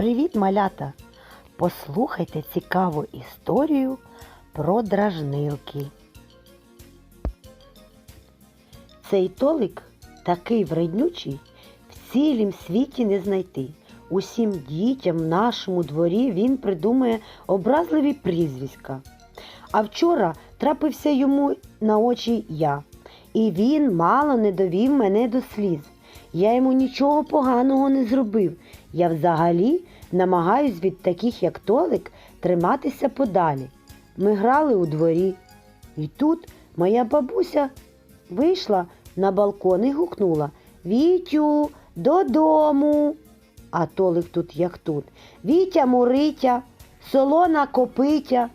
Привіт, малята! Послухайте цікаву історію про дражнилки. Цей толик такий вреднючий, в цілім світі не знайти. Усім дітям в нашому дворі він придумує образливі прізвиська. А вчора трапився йому на очі я, і він мало не довів мене до сліз. Я йому нічого поганого не зробив. Я взагалі намагаюсь від таких, як Толик, триматися подалі. Ми грали у дворі. І тут моя бабуся вийшла на балкон і гукнула Вітю, додому. А Толик тут як тут. Вітя Муритя, солона копитя.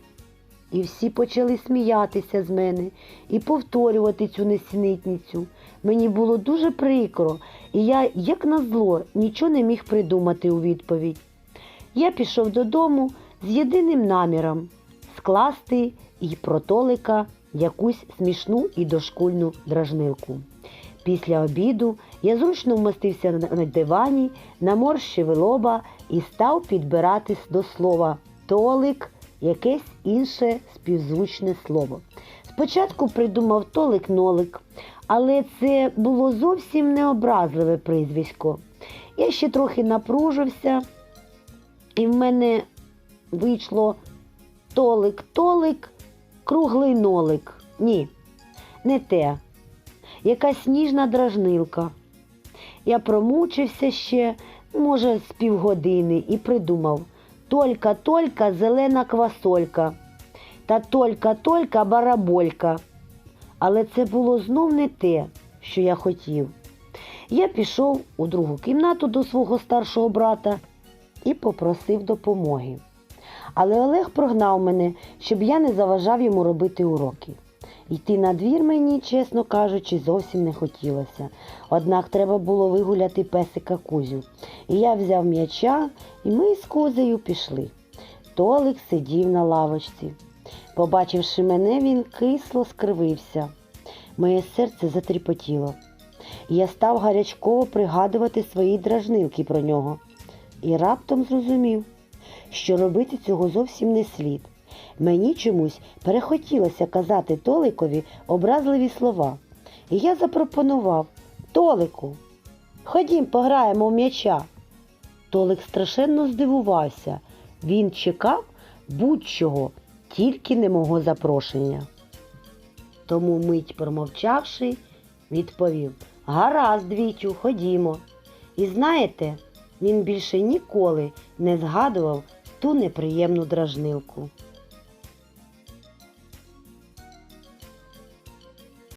І всі почали сміятися з мене і повторювати цю несенітницю. Мені було дуже прикро, і я, як назло, нічого не міг придумати у відповідь. Я пішов додому з єдиним наміром скласти і про Толика якусь смішну і дошкульну дражнилку. Після обіду я зручно вмостився на дивані, наморщив лоба і став підбиратись до слова Толик, якесь інше співзвучне слово. Спочатку придумав Толик-нолик, але це було зовсім не образливе прізвисько. Я ще трохи напружився, і в мене вийшло Толик-толик, круглий нолик. Ні, не те. Якась ніжна дражнилка. Я промучився ще, може, з півгодини і придумав Толька-толька зелена квасолька та толька-толька бараболька. Але це було знов не те, що я хотів. Я пішов у другу кімнату до свого старшого брата і попросив допомоги. Але Олег прогнав мене, щоб я не заважав йому робити уроки. Йти на двір мені, чесно кажучи, зовсім не хотілося. Однак треба було вигуляти песика Кузю. І я взяв м'яча, і ми з Кузею пішли. Толик сидів на лавочці. Побачивши мене, він кисло скривився. Моє серце затріпотіло. Я став гарячково пригадувати свої дражнилки про нього. І раптом зрозумів, що робити цього зовсім не слід. Мені чомусь перехотілося казати Толикові образливі слова. І я запропонував Толику, ходім, пограємо в м'яча. Толик страшенно здивувався. Він чекав будь-чого, тільки не мого запрошення. Тому мить промовчавши, відповів Гаразд, Вітю, ходімо. І знаєте, він більше ніколи не згадував ту неприємну дражнилку.